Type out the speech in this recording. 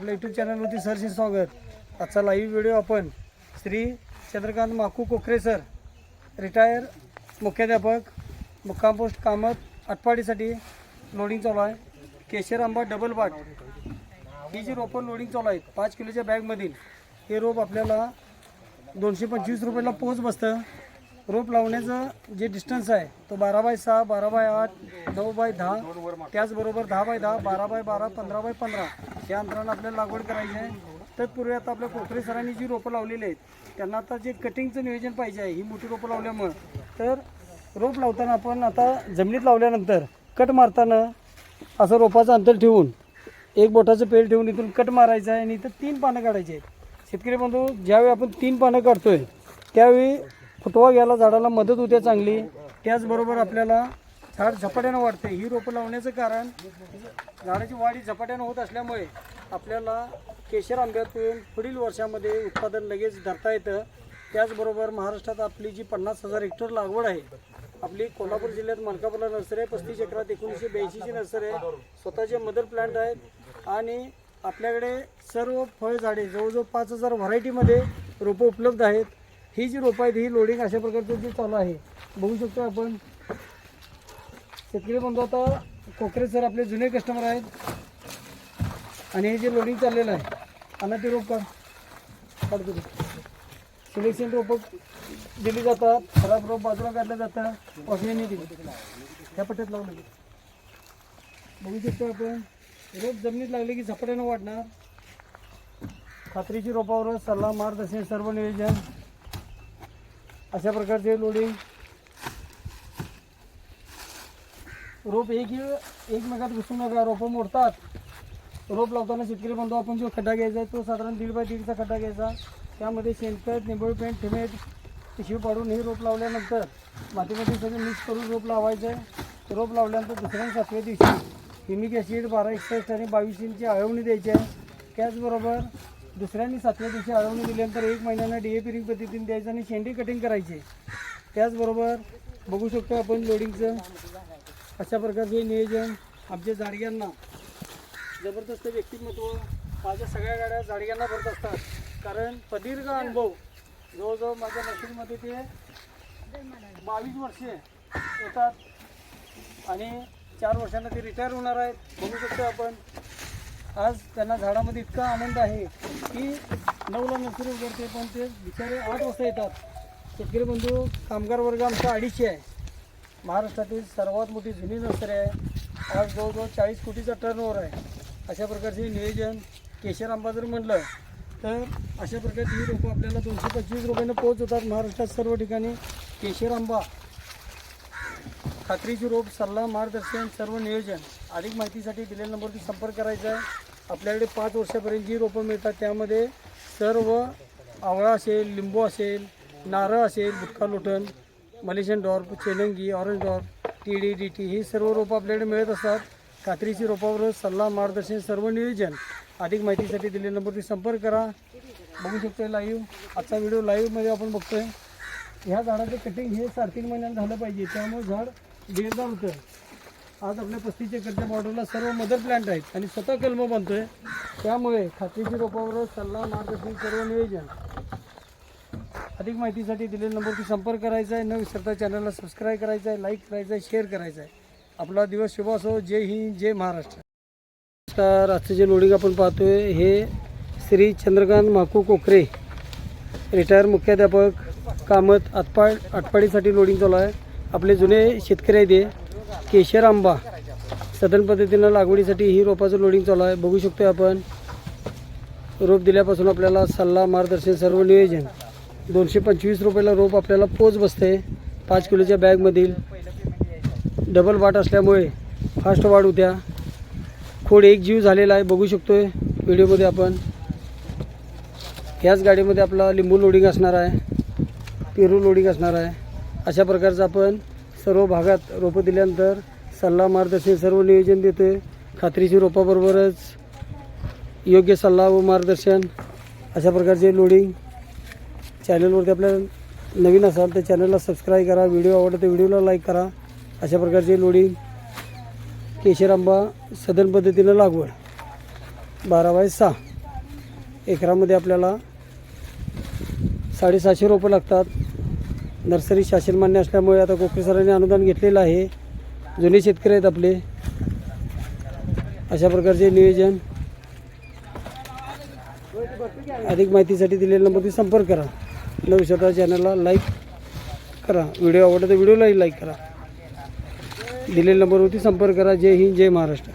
आपल्या यूट्यूब चॅनलवरती सरचे स्वागत. आजचा लाईव्ह व्हिडिओ आपण श्री चंद्रकांत माकू कोकरे सर रिटायर मुख्याध्यापक मुक्काम पोस्ट कामत आटपाडीसाठी लोडिंग चालू आहे. केशर आंबा डबल बाट ही जी रोपं लोडिंग चालू आहेत पाच किलोच्या बॅगमधील हे रोप आपल्याला दोनशे पंचवीस रुपयाला पोच बसतं. रोप लावण्याचं जे डिस्टन्स आहे तो बारा बाय सहा बारा बाय आठ नऊ बाय दहा त्याचबरोबर दहा बाय दहा बारा बाय बारा पंधरा बाय पंधरा. या अंतरानं आपल्याला लागवड करायची आहे. तत्पूर्वी आता आपल्या कोकरे सरांनी जी रोपं लावलेली आहेत त्यांना आता जे कटिंगचं नियोजन पाहिजे आहे ही मोठी रोपं लावल्यामुळं. तर रोप लावताना आपण आता जमिनीत लावल्यानंतर कट मारताना असं रोपाचं अंतर ठेवून एक बोटाचं पेल ठेवून इथून कट मारायचं आहे आणि इथं तीन पानं काढायची आहेत. शेतकरी बंधू ज्यावेळी आपण तीन पानं काढतोय त्यावेळी फुटवा घ्यायला झाडाला मदत होते चांगली. त्याचबरोबर आपल्याला झाड झपाट्यानं वाढते. ही रोपं लावण्याचं कारण झाडाची वाढ ही झपाट्यानं होत असल्यामुळे आपल्याला केशर आंब्यातून पुढील वर्षामध्ये उत्पादन लगेच धरता येतं. त्याचबरोबर महाराष्ट्रात आपली जी पन्नास हजार हेक्टर लागवड आहे आपली कोल्हापूर जिल्ह्यात मलकापूरला नर्सरी आहे पस्तीस एकरात एकोणीसशे ब्याऐंशीची नर्सरी आहे स्वतःचे मदर प्लांट आहेत आणि आपल्याकडे सर्व फळझाडे जवळजवळ पाच हजार व्हरायटीमध्ये रोपं उपलब्ध आहेत. ही जी रोपं आहेत ही लोडिंग अशा प्रकारचं जे चालू आहे बघू शकतो आपण शेतकरी बंधू आता कोकरे सर आपले जुने कस्टमर आहेत. आणि हे जे लोडिंग चाललेलं आहे आणि ते रोप काढ सिलेक्शन रोपं दिली जातात खराब रोप बाजूला काढलं जातात वाफेने दिली. ह्या पट्ट्यात लावलं. बघू शकतो आपण रोप जमिनीत लागले की झपाट्यानं वाढणार. खात्रीची रोपावर सल्ला मार्गदर्शन सर्व नियोजन. अशा प्रकारचे लोडिंग रोप एक एकमेकात घुसू नका रोपं मोडतात. रोप लावताना शेतकरी बांधव आपण जो खड्डा घ्यायचा आहे तो साधारण दीड बाय दीडचा खड्डा घ्यायचा. त्यामध्ये शेणखत निंबळ पेंट ठिमेट पिशवी पाडून हे रोप लावल्यानंतर मातीमध्ये सगळं मिक्स करून रोप लावायचं आहे रोप लावल्यानंतर दुसऱ्या सातव्या दिवशी हिमिक ॲसिड बारा एकसष्ट आणि बावीस इंची आळवणी द्यायची आहे. त्याचबरोबर दुसऱ्यांनी सातव्या दिवशी आळवणी दिल्यानंतर एक महिन्यानं डी ए पिरिंग पद्धतीने द्यायचं आणि शेंडी कटिंग करायची. त्याचबरोबर बघू शकतो आपण लोडिंगचं अशा प्रकारचे नियोजन आमच्या जाडग्यांना जबरदस्त व्यक्तिमत्व माझ्या सगळ्या गाड्या जाडग्यांना भरत असतात. कारण प्रदीर्घ अनुभव जवळजवळ माझ्या नर्सरीमध्ये ते बावीस वर्षे येतात आणि चार वर्षांना ते रिटायर होणार आहेत. बघू शकतो आपण. आज त्यांना झाडामध्ये इतका आनंद आहे की नऊला नर्सरी उघडते पण ते बिचारे आठ वाजता येतात. शेतकरी बंधू कामगार वर्ग आमचा अडीचशे आहे. महाराष्ट्रातील सर्वात मोठी जुनी नर्सरी आहे. आज जवळजवळ चाळीस कोटीचा टर्नओव्हर आहे. अशा प्रकारचे नियोजन केशर आंबा जर म्हणलं तर अशा प्रकारची ही रोपं आपल्याला दोनशे पंचवीस रुपयानं पोच होतात महाराष्ट्रात सर्व ठिकाणी. केशर आंबा खात्रीची रोप सल्ला मार्गदर्शन सर्व नियोजन. अधिक माहितीसाठी दिलेल्या नंबरवरती संपर्क करायचा आहे. आपल्याकडे पाच वर्षापर्यंत जी रोपं मिळतात त्यामध्ये सर्व आवळा असेल लिंबू असेल नारळ असेल बुटका लोटण Malaysian dwarf चेलंगी orange dwarf T D D T ही सर्व रोपं आपल्याकडे मिळत असतात. खात्रीची रोपावर सल्ला मार्गदर्शन सर्व नियोजन. अधिक माहितीसाठी दिलेल्या नंबरवरती संपर्क करा. बघू शकतोय लाईव्ह आजचा व्हिडिओ लाईव्हमध्ये आपण बघतोय. ह्या झाडाचं कटिंग हे साडेतीन महिन्यात झालं पाहिजे. त्यामुळे झाड बेजार होतं. आज आपल्या पस्तीच्या एकरच्या बॉर्डरला सर्व मदर प्लांट आहेत. आणि स्वतः कलम बनतोय. त्यामुळे खात्रीची रोपावर सल्ला मार्गदर्शन सर्व नियोजन. अधिक माहितीसाठी दिलेल्या नंबरवरती संपर्क करायचा आहे. न विसरता चॅनलला सबस्क्राईब करायचं आहे लाईक करायचं आहे शेअर करायचं आहे. आपला दिवस शुभ असो. जय हिंद जय महाराष्ट्र. नमस्कार. आजचं जे लोडिंग आपण पाहतोय हे श्री चंद्रकांत माकू कोकरे रिटायर मुख्याध्यापक कामत आटपाड आटपाडीसाठी लोडिंग चालू आहे. आपले जुने शेतकरी आहेत ते केशर आंबा सदन पद्धतीनं लागवडीसाठी ही रोपाचं लोडिंग चालू आहे. बघू शकतो आपण. रोप दिल्यापासून आपल्याला सल्ला मार्गदर्शन सर्व नियोजन. दोनशे पंचवीस रुपयाला रोप आपल्याला पोच बसते. पाच किलोच्या बॅगमधील डबल बाट असल्यामुळे फास्ट वाढ होत्या. खोड एक जीव झालेला आहे बघू शकतो आहे व्हिडिओमध्ये आपण. ह्याच गाडीमध्ये आपला लिंबू लोडिंग असणार आहे पेरू लोडिंग असणार आहे. अशा प्रकारचं आपण सर्व भागात रोपं दिल्यानंतर सल्ला मार्गदर्शन सर्व नियोजन देतो आहे खात्रीची रोपाबरोबरच योग्य सल्ला व मार्गदर्शन अशा प्रकारचे लोडिंग चॅनलवरती आपल्या नवीन असाल तर चॅनलला सबस्क्राईब करा व्हिडिओ आवडला तर व्हिडिओला लाईक करा. अशा प्रकारचे लोडिंग केशर आंबा सदन पद्धतीनं लागवड. बारा बाय सहा. एकरामध्ये आपल्याला साडेसहाशे रोपं लागतात. नर्सरी शासनमान्य असल्यामुळे आता कोकरे सरांनी अनुदान घेतलेलं आहे. जुने शेतकरी आहेत आपले. अशा प्रकारचे नियोजन. अधिक माहितीसाठी दिलेल्या नंबरवरती संपर्क करा. नवशता चॅनलला लाईक करा. व्हिडिओ आवडला तर व्हिडिओलाही लाईक करा. दिलेल्या नंबरवरती संपर्क करा. जय हिंद जय महाराष्ट्र.